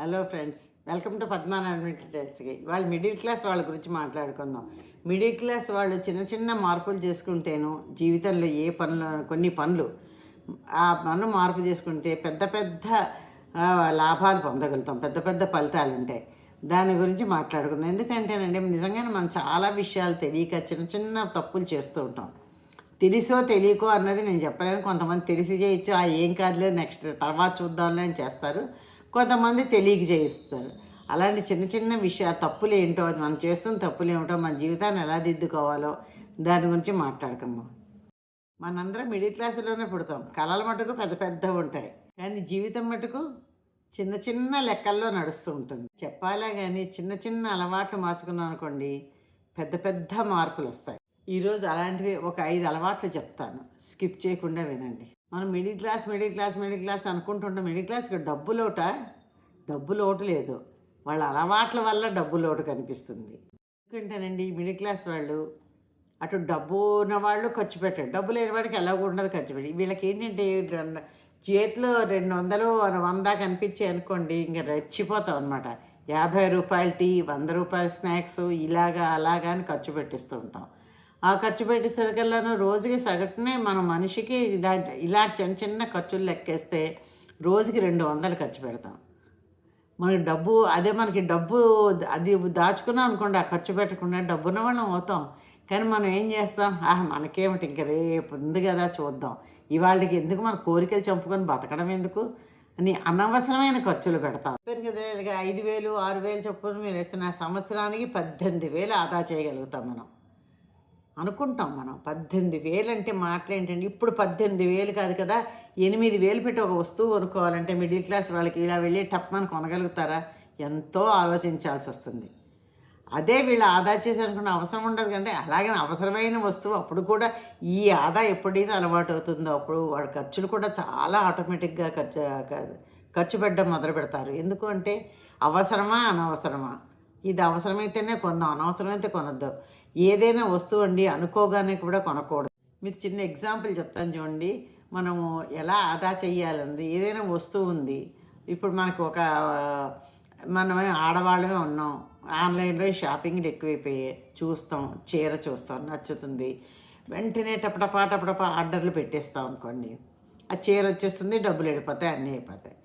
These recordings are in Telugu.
Hello friends welcome to Padmanarayana ట్రేడ్స్కి వాళ్ళు మిడిల్ క్లాస్ వాళ్ళ గురించి మాట్లాడుకుందాం. మిడిల్ క్లాస్ వాళ్ళు చిన్న చిన్న మార్పులు చేసుకుంటేను జీవితంలో ఏ పనులు కొన్ని పనులు ఆ పనులు మార్పు చేసుకుంటే పెద్ద పెద్ద లాభాలు పొందగలుగుతాం. పెద్ద పెద్ద ఫలితాలు ఉంటాయి దాని గురించి మాట్లాడుకుందాం. ఎందుకంటేనండి నిజంగానే మనం చాలా విషయాలు తెలియక చిన్న చిన్న తప్పులు చేస్తూ ఉంటాం. తెలిసో తెలియకో అన్నది నేను చెప్పలేను. కొంతమంది తెలిసి చేయొచ్చు. ఆ ఏం కాదులే నెక్స్ట్ తర్వాత చూద్దాంలే అని చేస్తారు. కొంతమంది తెలియక చేయిస్తారు. అలాంటి చిన్న చిన్న విషయాలు తప్పులు ఏంటో అది మనం చేస్తున్న తప్పులు ఏమిటో మన జీవితాన్ని ఎలా దిద్దుకోవాలో దాని గురించి మాట్లాడుకుందాం. మనందరం మిడిల్ క్లాసులోనే పుడతాం. కళల మటుకు పెద్ద పెద్దవి ఉంటాయి. కానీ జీవితం మటుకు చిన్న చిన్న లెక్కల్లో నడుస్తూ ఉంటుంది. చెప్పాలా కానీ చిన్న చిన్న అలవాట్లు మార్చుకున్నాం అనుకోండి పెద్ద పెద్ద మార్పులు వస్తాయి. ఈరోజు అలాంటివి ఒక ఐదు అలవాట్లు చెప్తాను. స్కిప్ చేయకుండా వినండి. మనం middle class middle class middle class అనుకుంటుంటాం middle క్లాస్కి డబ్బు లోట? డబ్బు లోటు లేదు. వాళ్ళ అలవాట్ల వల్ల డబ్బు లోటు కనిపిస్తుంది. ఎందుకంటేనండి మిడిల్ క్లాస్ వాళ్ళు అటు డబ్బు ఉన్న వాళ్ళు ఖర్చు పెట్టారు. డబ్బు లేని వాడికి ఎలాగో ఉండదు ఖర్చు పెట్టి. వీళ్ళకి ఏంటంటే చేతిలో రెండు వందలు వంద కనిపించాయి అనుకోండి ఇంకా రెచ్చిపోతాం అనమాట యాభై రూపాయల టీ వంద రూపాయల స్నాక్స్ ఇలాగా అలాగా అని ఖర్చు పెట్టిస్తూ ఉంటాం. ఆ ఖర్చు పెట్టేసరికల్లాను రోజుకి సగటునే మన మనిషికి ఇలా ఇలా చిన్న చిన్న ఖర్చులు లెక్కేస్తే రోజుకి రెండు వందలు ఖర్చు పెడతాం. మనకి డబ్బు అదే మనకి డబ్బు అది దాచుకున్నాం అనుకోండి ఆ ఖర్చు పెట్టకుండా డబ్బున వాళ్ళం అవుతాం. కానీ మనం ఏం చేస్తాం? ఆహ్ మనకేమిటి? ఇంక రేపు ఉంది కదా చూద్దాం. ఇవాళకి ఎందుకు మన కోరికలు చంపుకొని బతకడం ఎందుకు? అని అనవసరమైన ఖర్చులు పెడతాం. చెప్పాను కదా ఐదు వేలు ఆరు వేలు చొప్పున మీరు వేసిన సంవత్సరానికి పద్దెనిమిది వేలు ఆదా చేయగలుగుతాం మనం. అనుకుంటాం మనం. పద్దెనిమిది వేలు అంటే మాటలేంటండి? ఇప్పుడు పద్దెనిమిది వేలు కాదు కదా? ఎనిమిది వేలు పెట్టి ఒక వస్తువు కొనుక్కోవాలంటే మిడిల్ క్లాస్ వాళ్ళకి ఇలా వెళ్ళి టప్మని కొనగలుగుతారా? ఎంతో ఆలోచించాల్సి వస్తుంది. అదే వీళ్ళు ఆదా చేసానుకున్న అవసరం ఉండదు కంటే అలాగే అవసరమైన వస్తువు అప్పుడు కూడా ఈ ఆదా ఎప్పుడైతే అలవాటు అవుతుందో అప్పుడు వాడి ఖర్చులు కూడా చాలా ఆటోమేటిక్గా ఖర్చు ఖర్చు పెట్టడం మొదలు పెడతారు. ఎందుకు అంటే అవసరమా అనవసరమా? ఇది అవసరమైతేనే కొందాం అనవసరమైతే కొనొద్దు. ఏదైనా వస్తువు అండి అనుకోగానే కూడా కొనకూడదు. మీకు చిన్న ఎగ్జాంపుల్ చెప్తాను చూడండి. మనము ఎలా ఆదా చేయాలంది ఏదైనా వస్తువు ఉంది. ఇప్పుడు మనకు ఒక మనమే ఆడవాళ్ళమే ఉన్నాం. ఆన్లైన్లో షాపింగ్లు ఎక్కువైపోయాయి. చూస్తాం చీర చూస్తాం నచ్చుతుంది. వెంటనే టపటపా టపటపా ఆర్డర్లు పెట్టేస్తాం అనుకోండి. ఆ చీర వచ్చేస్తుంది డబ్బులు వెళ్ళిపోతాయి అన్నీ అయిపోతాయి.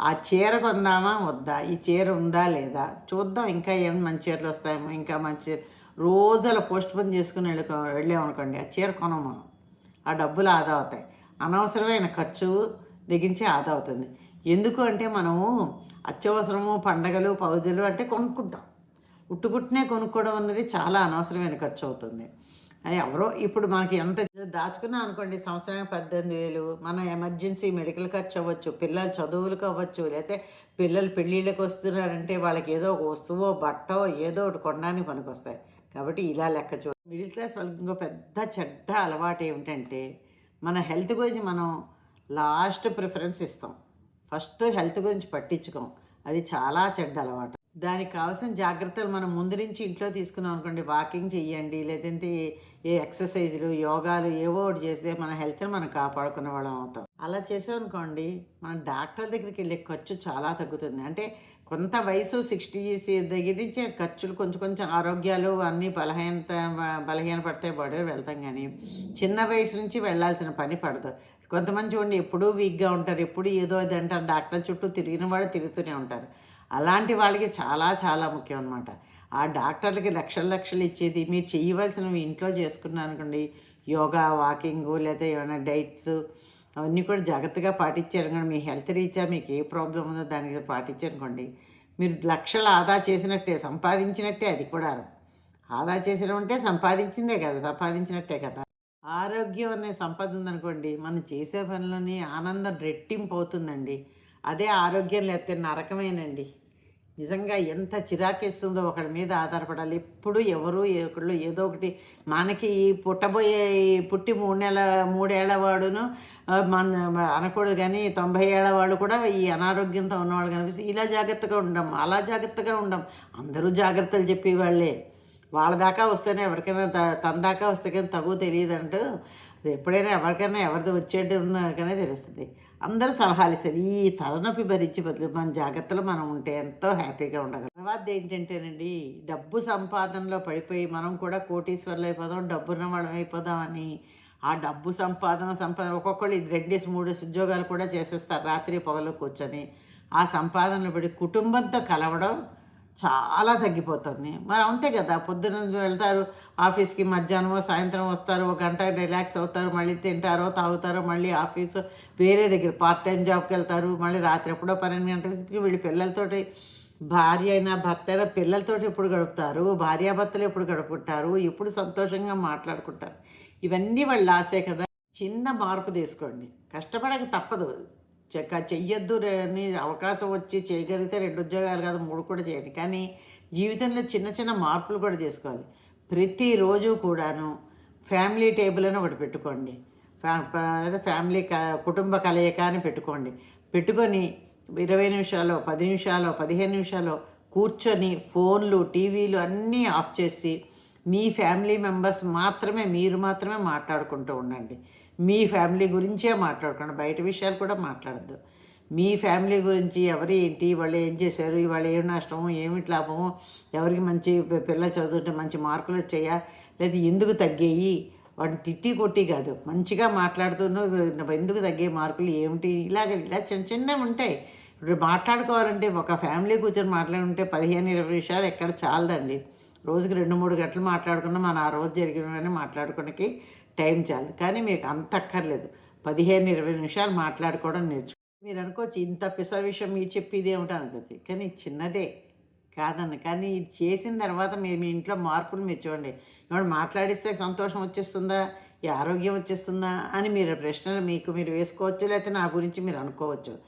ఆ చీర కొందామా వద్దా? ఈ చీర ఉందా లేదా? చూద్దాం ఇంకా ఏం మంచి చీరలు వస్తాయేమో. ఇంకా మంచి రోజుల పోస్ట్ పోన్ చేసుకుని వెళ్ళి వెళ్ళామనుకోండి ఆ చీర కొనం మనం. ఆ డబ్బులు ఆదా అవుతాయి. అనవసరమైన ఖర్చు దిగించి ఆదా అవుతుంది. ఎందుకు అంటే మనము అత్యవసరము పండగలు పౌజులు అంటే కొనుక్కుంటాం. ఉట్టుకుట్టునే కొనుక్కోవడం అన్నది చాలా అనవసరమైన ఖర్చు అవుతుంది. అది ఎవరో ఇప్పుడు మనకి ఎంత దాచుకున్నా అనుకోండి సంవత్సరానికి పద్దెనిమిది వేలు మన ఎమర్జెన్సీ మెడికల్ ఖర్చు అవ్వచ్చు పిల్లల చదువులకు అవ్వచ్చు లేకపోతే పిల్లలు పెళ్ళిళ్ళకి వస్తున్నారంటే వాళ్ళకి ఏదో ఒక వస్తువో బట్టో ఏదో ఒకటి కొనడానికి పనికొస్తాయి. కాబట్టి ఇలా లెక్క చూ మిడిల్ క్లాస్ వాళ్ళకి ఇంకో పెద్ద చెడ్డ అలవాటు ఏమిటంటే మన హెల్త్ గురించి మనం లాస్ట్ ప్రిఫరెన్స్ ఇస్తాం. ఫస్ట్ హెల్త్ గురించి పట్టించుకోం. అది చాలా చెడ్డ అలవాటు. దానికి కావాల్సిన జాగ్రత్తలు మనం ముందు నుంచి ఇంట్లో తీసుకున్నాం అనుకోండి వాకింగ్ చేయండి లేదంటే ఏ ఎక్సర్సైజులు యోగాలు ఏవో ఒకటి చేస్తే మన హెల్త్ని మనం కాపాడుకునే వాళ్ళం అవుతాం. అలా చేసామనుకోండి మనం డాక్టర్ దగ్గరికి వెళ్ళే ఖర్చు చాలా తగ్గుతుంది. అంటే కొంత వయసు సిక్స్టీ దగ్గర నుంచి ఖర్చులు కొంచెం కొంచెం ఆరోగ్యాలు అన్నీ బలహీనత బలహీనపడతాయి బాడీ వెళ్తాం కానీ చిన్న వయసు నుంచి వెళ్ళాల్సిన పని పడదు. కొంతమంది చూడండి ఎప్పుడూ వీక్గా ఉంటారు ఎప్పుడు ఏదో ఇది అంటారు డాక్టర్ చుట్టూ తిరిగిన వాడు తిరుగుతూనే ఉంటారు. అలాంటి వాళ్ళకి చాలా చాలా ముఖ్యం అనమాట ఆ డాక్టర్లకి లక్షల లక్షలు ఇచ్చేది. మీరు చేయవలసినవి ఇంట్లో చేసుకున్నారు అనుకోండి యోగా వాకింగ్ లేదా ఏమైనా డైట్స్ అవన్నీ కూడా జాగ్రత్తగా పాటించారు అనుకోండి. మీ హెల్త్ రీత్యా మీకు ఏ ప్రాబ్లం ఉందో దానికి పాటించారనుకోండి మీరు లక్షలు ఆదా చేసినట్టే సంపాదించినట్టే అది కూడా ఆదా చేసిన ఉంటే సంపాదించిందే కదా సంపాదించినట్టే కదా. ఆరోగ్యం అనే సంపద ఉందనుకోండి మనం చేసే పనిలోని ఆనందం రెట్టింపు అవుతుందండి. అదే ఆరోగ్యం లేకపోతే నరకమేనండి. నిజంగా ఎంత చిరాకేస్తుందో ఒకడి మీద ఆధారపడాలి. ఎప్పుడు ఎవరు ఒకళ్ళు ఏదో ఒకటి మనకి ఈ పుట్టబోయే ఈ పుట్టి మూడు నెల మూడేళ్ళ వాడును మన అనకూడదు కానీ తొంభై ఏళ్ళ వాళ్ళు కూడా ఈ అనారోగ్యంతో ఉన్నవాళ్ళు కనిపిస్తే ఇలా జాగ్రత్తగా ఉండం అలా జాగ్రత్తగా ఉండం. అందరూ జాగ్రత్తలు చెప్పేవాళ్ళే. వాళ్ళ దాకా వస్తేనే ఎవరికైనా త- తన దాకా వస్తే కానీ తగు తెలియదు అంటూ ఎప్పుడైనా ఎవరికైనా ఎవరిది వచ్చేట్టు కానీ తెలుస్తుంది. అందరూ సలహాలు ఇస్తారు. ఈ తలనొప్పి భరించి బదులు మన జాగ్రత్తలో మనం ఉంటే ఎంతో హ్యాపీగా ఉండగలం. తర్వాత ఏంటంటేనండి డబ్బు సంపాదనలో పడిపోయి మనం కూడా కోటీశ్వర్లు అయిపోదాం డబ్బున్న వాళ్ళం అయిపోదామని ఆ డబ్బు సంపాదన సంపాదన ఒక్కొక్కళ్ళు ఇది రెండేసి మూడేసి ఉద్యోగాలు కూడా చేసేస్తారు. రాత్రి పొగలు కూర్చొని ఆ సంపాదనలు పడి కుటుంబంతో కలవడం చాలా తగ్గిపోతుంది. మరి అంతే కదా పొద్దున వెళ్తారు ఆఫీస్కి మధ్యాహ్నం సాయంత్రం వస్తారు ఒక గంట రిలాక్స్ అవుతారు మళ్ళీ తింటారో తాగుతారో మళ్ళీ ఆఫీసు వేరే దగ్గర పార్ట్ టైం జాబ్కి వెళ్తారు మళ్ళీ రాత్రి ఎప్పుడో పన్నెండు గంటలకి వీళ్ళు పిల్లలతోటి భార్య అయినా భర్త అయినా పిల్లలతోటి ఎప్పుడు గడుపుతారు భార్యాభర్తలు ఎప్పుడు గడుపుకుంటారు ఎప్పుడు సంతోషంగా మాట్లాడుకుంటారు. ఇవన్నీ వాళ్ళు ఆశే కదా. చిన్న మార్పు తీసుకోండి. కష్టపడక తప్పదు. చెక్క చెయ్యొద్దు అని అవకాశం వచ్చి చేయగలిగితే రెండు ఉద్యోగాలు కాదు మూడు కూడా చేయండి. కానీ జీవితంలో చిన్న చిన్న మార్పులు కూడా చేసుకోవాలి. ప్రతిరోజు కూడాను ఫ్యామిలీ టేబుల్ అని ఒకటి పెట్టుకోండి. ఫ్యా లేదా ఫ్యామిలీ క కుటుంబ కలయిక అని పెట్టుకోండి. పెట్టుకొని ఇరవై నిమిషాలు పది నిమిషాలు పదిహేను నిమిషాలు కూర్చొని ఫోన్లు టీవీలు అన్నీ ఆఫ్ చేసి మీ ఫ్యామిలీ మెంబర్స్ మాత్రమే మీరు మాత్రమే మాట్లాడుకుంటూ ఉండండి. మీ ఫ్యామిలీ గురించే మాట్లాడుకోండి. బయట విషయాలు కూడా మాట్లాడద్దు. మీ ఫ్యామిలీ గురించి ఎవరు ఏంటి? వాళ్ళు ఏం చేశారు? వాళ్ళు ఏం నష్టము ఏమిటి లాభము ఎవరికి మంచి పిల్ల చదువుతుంటే మంచి మార్కులు వచ్చాయా? లేదా ఎందుకు తగ్గాయి? వాడిని తిట్టి కొట్టి కాదు. మంచిగా మాట్లాడుతున్నావు ఎందుకు తగ్గే మార్కులు ఏమిటి? ఇలాగ ఇలా చిన్న చిన్నవి ఉంటాయి. ఇప్పుడు మాట్లాడుకోవాలంటే ఒక ఫ్యామిలీ కూర్చొని మాట్లాడుకుంటే పదిహేను ఇరవై విషయాలు ఎక్కడ చాలదండి. రోజుకి రెండు మూడు గంటలు మాట్లాడుకున్నా మన ఆ రోజు జరిగినవన్నీ మాట్లాడుకోవడానికి టైం చాలు. కానీ మీకు అంత అక్కర్లేదు పదిహేను ఇరవై నిమిషాలు మాట్లాడుకోవడం నేర్చుకో. మీరు అనుకోవచ్చు ఇంత పిసర విషయం మీరు చెప్పేది ఏమిటో అనుకోవచ్చు. కానీ చిన్నదే కాదన్న. కానీ ఇది చేసిన తర్వాత మీరు మీ ఇంట్లో మార్పులు మీరు చూడండి. ఎవరు మాట్లాడిస్తే సంతోషం వచ్చేస్తుందా? ఈ ఆరోగ్యం వచ్చేస్తుందా? అని మీరు ప్రశ్నలు మీకు మీరు వేసుకోవచ్చు. లేకపోతే నా గురించి మీరు అనుకోవచ్చు.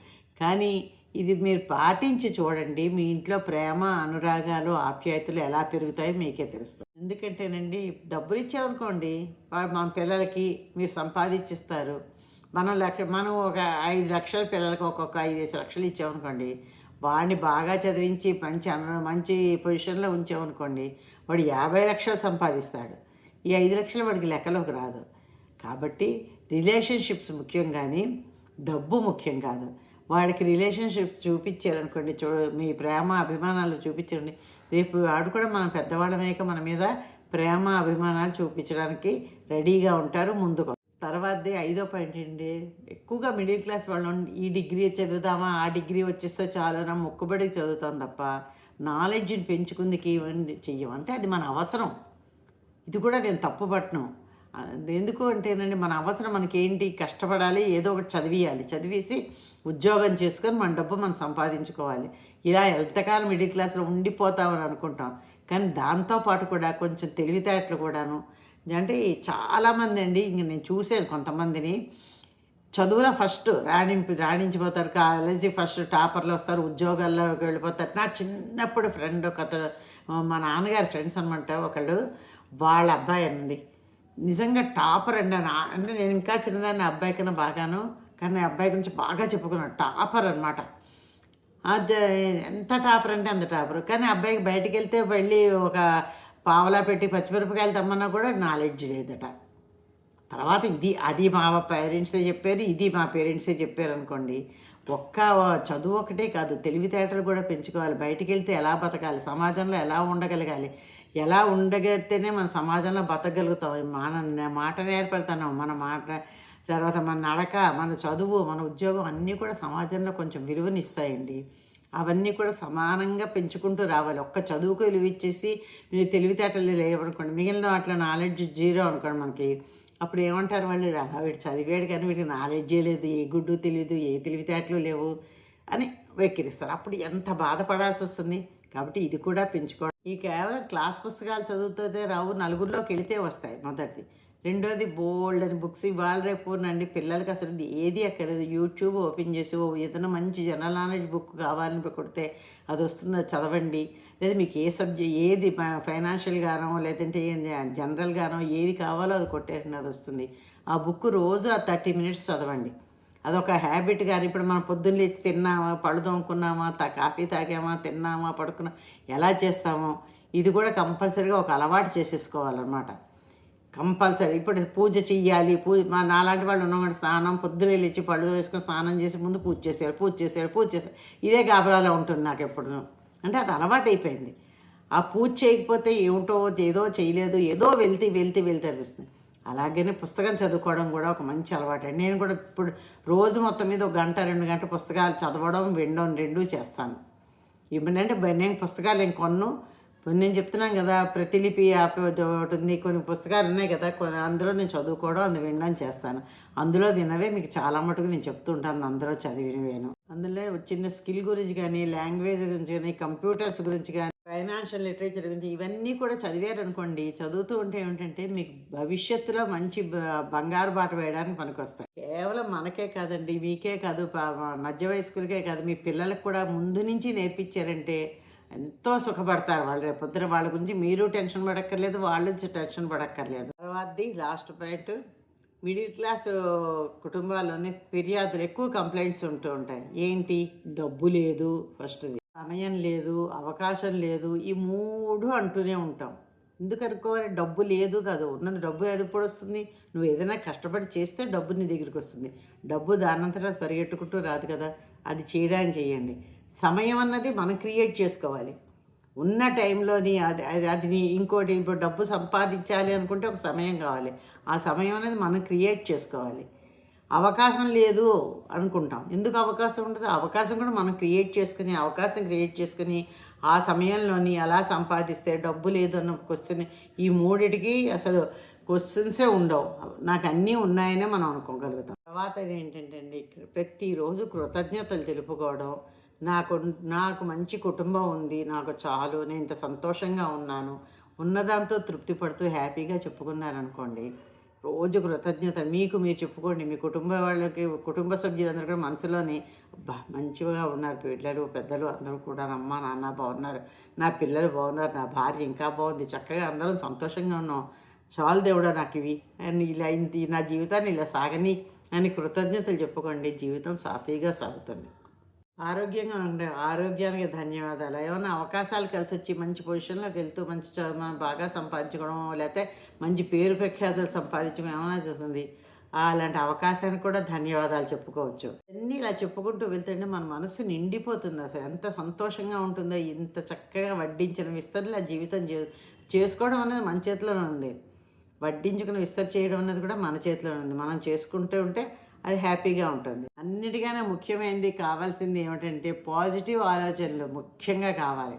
కానీ ఇది మీరు పాటించి చూడండి. మీ ఇంట్లో ప్రేమ అనురాగాలు ఆప్యాయతలు ఎలా పెరుగుతాయో మీకే తెలుస్తుంది. ఎందుకంటేనండి డబ్బులు ఇచ్చామనుకోండి వాడు మన పిల్లలకి మీరు సంపాదించిస్తారు. మనం లక్ష మనం ఒక ఐదు లక్షల పిల్లలకు ఒక్కొక్క ఐదు లక్షలు ఇచ్చామనుకోండి వాడిని బాగా చదివించి మంచి అను మంచి పొజిషన్లో ఉంచామనుకోండి వాడు యాభై లక్షలు సంపాదిస్తాడు. ఈ ఐదు లక్షలు వాడికి లెక్కలోకి రాదు. కాబట్టి రిలేషన్షిప్స్ ముఖ్యం కానీ డబ్బు ముఖ్యం కాదు. వాడికి రిలేషన్షిప్స్ చూపించారనుకోండి చూ మీ ప్రేమ అభిమానాలు చూపించండి రేపు వాడు కూడా మనం పెద్దవాళ్ళమేక మన మీద ప్రేమ అభిమానాలు చూపించడానికి రెడీగా ఉంటారు ముందుకు. తర్వాతది ఐదో పాయింట్ అండి. ఎక్కువగా మిడిల్ క్లాస్ వాళ్ళు ఈ డిగ్రీ చదువుదామా ఆ డిగ్రీ వచ్చేస్తే చాలు నా మొక్కుబడి చదువుతాం తప్ప నాలెడ్జ్ని పెంచుకుందికి ఇవన్నీ చెయ్యం. అంటే అది మన అవసరం. ఇది కూడా నేను తప్పు పట్టను. అది ఎందుకు అంటేనండి మన అవసరం మనకి ఏంటి కష్టపడాలి ఏదో ఒకటి చదివియాలి. చదివేసి ఉద్యోగం చేసుకొని మన డబ్బు మనం సంపాదించుకోవాలి. ఇలా ఎంతకాలం మిడిల్ క్లాస్లో ఉండిపోతామని అనుకుంటాం. కానీ దాంతోపాటు కూడా కొంచెం తెలివితేటలు కూడాను. అంటే చాలామంది అండి ఇంక నేను చూశాను కొంతమందిని. చదువులో ఫస్ట్ రాణింపు రాణించిపోతారు. కాలేజీ ఫస్ట్ టాపర్లు వస్తారు ఉద్యోగాల్లోకి వెళ్ళిపోతారు. నా చిన్నప్పుడు ఫ్రెండ్ ఒక మా నాన్నగారి ఫ్రెండ్స్ అనమాట ఒకళ్ళు వాళ్ళ అబ్బాయి అండి. నిజంగా టాపర్ అండి. నా అంటే నేను ఇంకా చిన్నదాన్ని అబ్బాయి కన్నా బాగాను. కానీ అబ్బాయి గురించి బాగా చెప్పుకున్నాను టాపర్ అనమాట అది ఎంత టాపర్ అంటే అంత టాపర్. కానీ అబ్బాయికి బయటికి వెళ్తే మళ్ళీ ఒక పావలా పెట్టి పచ్చిమిరపకాయలు తమ్మన్నా కూడా నాలెడ్జ్ లేదట. తర్వాత ఇది అది మా పేరెంట్సే చెప్పారు ఇది మా పేరెంట్సే చెప్పారు అనుకోండి. ఒక్క చదువు ఒకటే కాదు తెలివితేటలు కూడా పెంచుకోవాలి. బయటికి వెళ్తే ఎలా బతకాలి? సమాజంలో ఎలా ఉండగలగాలి? ఎలా ఉండగలిగితేనే మన సమాజంలో బతకగలుగుతాం. మన మాట నేర్పడతాను మన మాట తర్వాత మన నడక మన చదువు మన ఉద్యోగం అన్నీ కూడా సమాజంలో కొంచెం విలువనిస్తాయండి. అవన్నీ కూడా సమానంగా పెంచుకుంటూ రావాలి. ఒక్క చదువుకు విలువ ఇచ్చేసి మీరు తెలివితేటలు లేవనుకోండి మిగిలిన వాటిలో నాలెడ్జ్ జీరో అనుకోండి మనకి అప్పుడు ఏమంటారు వాళ్ళు? రాధా వీడు చదివాడు కానీ వీడికి నాలెడ్జే లేదు. ఏ గుడ్డు తెలియదు ఏ తెలివితేటలు లేవు అని వెక్కిరిస్తారు. అప్పుడు ఎంత బాధపడాల్సి వస్తుంది? కాబట్టి ఇది కూడా పెంచుకోవడం ఈ కేవలం క్లాస్ పుస్తకాలు చదువుతుందే రావు నలుగురిలోకి వెళితే వస్తాయి మొదటిది. రెండోది బోల్డ్ అని బుక్స్ ఇవాళ రేపు నండి పిల్లలకి అసలు ఏది అక్కర్లేదు యూట్యూబ్ ఓపెన్ చేసి ఓ ఏదైనా మంచి జనరల్ నాలెడ్జ్ బుక్ కావాలని కొడితే అది వస్తుందో? చదవండి. లేదా మీకు ఏ సబ్జెక్ట్ ఏది ఫైనాన్షియల్ గానో లేదంటే జనరల్ గానో ఏది కావాలో అది కొట్టేయండి అది వస్తుంది. ఆ బుక్ రోజు ఆ థర్టీ మినిట్స్ చదవండి. అదొక హ్యాబిట్ కానీ ఇప్పుడు మనం పొద్దున్న లేచి తిన్నామా పళ్ళు తోముకున్నామా తా కాఫీ తాగామా తిన్నామా పడుకున్నా ఎలా చేస్తామో ఇది కూడా కంపల్సరీగా ఒక అలవాటు చేసేసుకోవాలన్నమాట. కంపల్సరీ. ఇప్పుడు పూజ చెయ్యాలి. పూజ మా నాలాంటి వాళ్ళు ఉన్నవాడు స్నానం పొద్దునే లేచి పళ్ళు వేసుకొని స్నానం చేసి ముందు పూజ చేసేయాలి పూజ చేసేయాలి పూజ చేసేయాలి. ఇదే గాబరాలో ఉంటుంది నాకు ఎప్పుడు. అంటే అది అలవాటు అయిపోయింది. ఆ పూజ చేయకపోతే ఏమిటో ఏదో చేయలేదు ఏదో వెళ్తే వెళ్తే వెళ్తే అనిపిస్తుంది. అలాగనే పుస్తకం చదువుకోవడం కూడా ఒక మంచి అలవాటు. అండి నేను కూడా ఇప్పుడు రోజు మొత్తం మీద ఒక గంట రెండు గంట పుస్తకాలు చదవడం వినడం రెండూ చేస్తాను. ఇప్పుడంటే నేను పుస్తకాలు ఇంకొన్ను ఇప్పుడు నేను చెప్తున్నాను కదా ప్రతిలిపి యాప్ ఒకటి ఉంది కొన్ని పుస్తకాలు ఉన్నాయి కదా కొన్ని అందులో నేను చదువుకోవడం అందు వినడం చేస్తాను. అందులో వినవే మీకు చాలా మటుకు నేను చెప్తుంటాను అందులో చదివినవేను. అందులో చిన్న స్కిల్ గురించి కానీ లాంగ్వేజ్ గురించి కానీ కంప్యూటర్స్ గురించి కానీ ఫైనాన్షియల్ లిటరేచర్ గురించి ఇవన్నీ కూడా చదివారనుకోండి చదువుతూ ఉంటే ఏమిటంటే మీకు భవిష్యత్తులో మంచి బంగారు బాట వేయడానికి పనికొస్తాయి. కేవలం మనకే కాదండి మీకే కాదు మధ్య వయస్కులకే కాదు మీ పిల్లలకు కూడా ముందు నుంచి నేర్పించారంటే ఎంతో సుఖపడతారు వాళ్ళు. రేపు పొద్దున వాళ్ళ గురించి మీరు టెన్షన్ పడక్కర్లేదు వాళ్ళు టెన్షన్ పడక్కర్లేదు. తర్వాతది లాస్ట్ పాయింట్. మిడిల్ క్లాస్ కుటుంబాల్లోనే ఫిర్యాదులు ఎక్కువ కంప్లైంట్స్ ఉంటూ ఉంటాయి. ఏంటి? డబ్బు లేదు ఫస్ట్ది సమయం లేదు అవకాశం లేదు. ఈ మూడు అంటూనే ఉంటాం. ఎందుకు అనుకోవాలి డబ్బు లేదు కాదు. ఉన్నది డబ్బు ఎప్పుడు వస్తుంది? నువ్వు ఏదైనా కష్టపడి చేస్తే డబ్బు నీ దగ్గరికి వస్తుంది. డబ్బు దానంతటా పరిగెట్టుకుంటూ రాదు కదా. అది చేయడానికి చేయండి. సమయం అన్నది మనం క్రియేట్ చేసుకోవాలి. ఉన్న టైంలోని అది అది అది ఇంకోటి ఇప్పుడు డబ్బు సంపాదించాలి అనుకుంటే ఒక సమయం కావాలి. ఆ సమయం అనేది మనం క్రియేట్ చేసుకోవాలి. అవకాశం లేదు అనుకుంటాం. ఎందుకు అవకాశం ఉండదు? అవకాశం కూడా మనం క్రియేట్ చేసుకుని అవకాశం క్రియేట్ చేసుకుని ఆ సమయంలోని ఎలా సంపాదిస్తే డబ్బు లేదు అన్న క్వశ్చన్ ఈ మూడిటికి అసలు క్వశ్చన్సే ఉండవు. నాకు అన్నీ ఉన్నాయనే మనం అనుకోగలుగుతాం. తర్వాత ఏంటంటే అండి ప్రతిరోజు కృతజ్ఞతలు తెలుపుకోవడం నాకు నాకు మంచి కుటుంబం ఉంది నాకు చాలు నేను ఇంత సంతోషంగా ఉన్నాను. ఉన్నదాంతో తృప్తి పడుతూ హ్యాపీగా చెప్పుకున్నారనుకోండి రోజు కృతజ్ఞత. మీకు మీరు చెప్పుకోండి మీ కుటుంబ వాళ్ళకి కుటుంబ సభ్యులందరూ కూడా మనసులోని మంచిగా ఉన్నారు పిల్లలు పెద్దలు అందరూ కూడా అమ్మ నాన్న బాగున్నారు నా పిల్లలు బాగున్నారు నా భార్య ఇంకా బాగుంది చక్కగా అందరం సంతోషంగా ఉన్నాం. చాలు దేవుడా నాకు ఇవి. అని ఇలా ఇంత నా జీవితాన్ని ఇలా సాగని అని కృతజ్ఞతలు చెప్పుకోండి జీవితం సాఫీగా సాగుతుంది. ఆరోగ్యంగా ఉండే ఆరోగ్యానికి ధన్యవాదాలు. ఏమైనా అవకాశాలు కలిసి వచ్చి మంచి పొజిషన్లోకి వెళ్తూ మంచి మనం బాగా సంపాదించుకోవడం లేకపోతే మంచి పేరు ప్రఖ్యాతలు సంపాదించడం ఏమైనా చూస్తుంది అలాంటి అవకాశానికి కూడా ధన్యవాదాలు చెప్పుకోవచ్చు. అన్నీ ఇలా చెప్పుకుంటూ వెళ్తుంటే మన మనసు నిండిపోతుంది అసలు. ఎంత సంతోషంగా ఉంటుందో ఇంత చక్కగా వడ్డించిన విస్తరణ జీవితం చే చేసుకోవడం అనేది మన చేతిలోనే ఉంది. వడ్డించుకుని విస్తరి చేయడం అనేది కూడా మన చేతిలోనే ఉంది. మనం చేసుకుంటూ ఉంటే అది హ్యాపీగా ఉంటుంది. అన్నిటికన్నా ముఖ్యమైనది కావాల్సింది ఏమిటంటే పాజిటివ్ ఆలోచనలు ముఖ్యంగా కావాలి.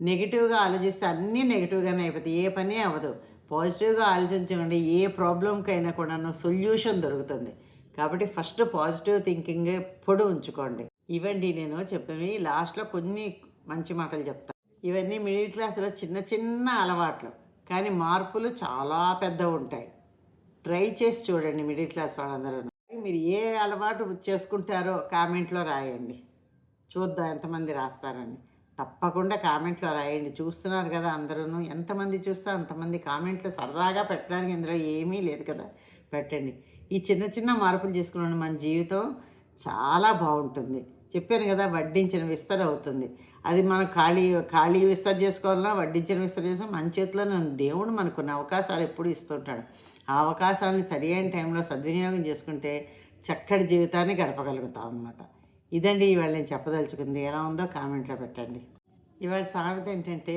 నెగిటివ్గా ఆలోచిస్తే అన్నీ నెగిటివ్గానే అయిపోతాయి. ఏ పని అవ్వదు. పాజిటివ్గా ఆలోచించకండి. ఏ ప్రాబ్లంకైనా కూడా సొల్యూషన్ దొరుకుతుంది. కాబట్టి ఫస్ట్ పాజిటివ్ థింకింగ్ ఎప్పుడు ఉంచుకోండి. ఇవండి నేను చెప్పినవి. లాస్ట్లో కొన్ని మంచి మాటలు చెప్తాను ఇవన్నీ మిడిల్ క్లాస్లో చిన్న చిన్న అలవాట్లు. కానీ మార్పులు చాలా పెద్దవి ఉంటాయి. ట్రై చేసి చూడండి మిడిల్ క్లాస్ వాళ్ళందరూ. మీరు ఏ అలవాటు చేసుకుంటారో కామెంట్లో రాయండి. చూద్దాం ఎంతమంది రాస్తారని. తప్పకుండా కామెంట్లో రాయండి. చూస్తున్నారు కదా అందరూ ఎంతమంది చూస్తే అంతమంది కామెంట్లు సరదాగా పెట్టడానికి ఇందులో ఏమీ లేదు కదా. పెట్టండి. ఈ చిన్న చిన్న మార్పులు చేసుకున్నాను మన జీవితం చాలా బాగుంటుంది. చెప్పాను కదా వడ్డించిన విస్తర అవుతుంది. అది మనం ఖాళీ ఖాళీ విస్తర చేసుకోవాలన్నా వడ్డించిన విస్తర చేసుకోవాలి మన చేతిలోనే దేవుడు మనకున్న అవకాశాలు ఎప్పుడు ఇస్తుంటాడు. ఆ అవకాశాలను సరి అయిన టైంలో సద్వినియోగం చేసుకుంటే చక్కటి జీవితాన్ని గడపగలుగుతాం అన్నమాట ఇదండి ఇవాళ నేను చెప్పదలుచుకుంది. ఎలా ఉందో కామెంట్లో పెట్టండి. ఇవాళ సామెత ఏంటంటే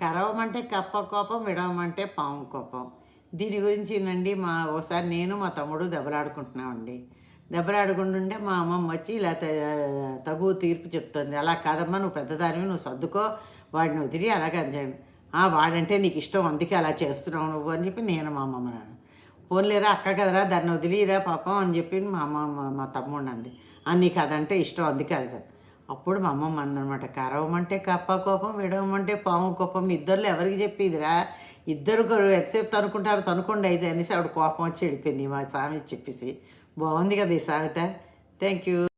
కరవమంటే కప్ప కోపం విడవమంటే పాము కోపం. దీని గురించి నండి మా ఓసారి నేను మా తమ్ముడు దెబ్బలాడుకుంటున్నామండి. దెబ్బలాడుకుంటుంటే మా అమ్మమ్మ వచ్చి ఇలా తగు తీర్పు చెప్తుంది. అలా కాదమ్మా నువ్వు పెద్దదానివి నువ్వు సర్దుకో వాడిని వదిలి అలాగే అంజాను వాడంటే నీకు ఇష్టం అందుకే అలా చేస్తున్నావు నువ్వు అని చెప్పి నేను మా అమ్మమ్మ నాన్న. పోన్లేరా అక్క కదరా దాన్ని వదిలిరా పాపం అని చెప్పి మా అమ్మ మా- తమ్ముడు అంది. "ఆ, నీకు అదంటే ఇష్టం అందుకే అలా అప్పుడు మా అమ్మమ్మ అందనమాట కరవమంటే కప్ప కోపం విడవమంటే పాము కోపం మీ ఇద్దరులో ఎవరికి చెప్పిదిరా? ఇద్దరు ఎంతసేపు తనుకుంటారు తనుకోండి అయితే అనేసి ఆవిడ కోపం వచ్చి వెళ్ళిపోయింది మా సామెత చెప్పేసి. బాగుంది కదా ఈ సామెత. Thank you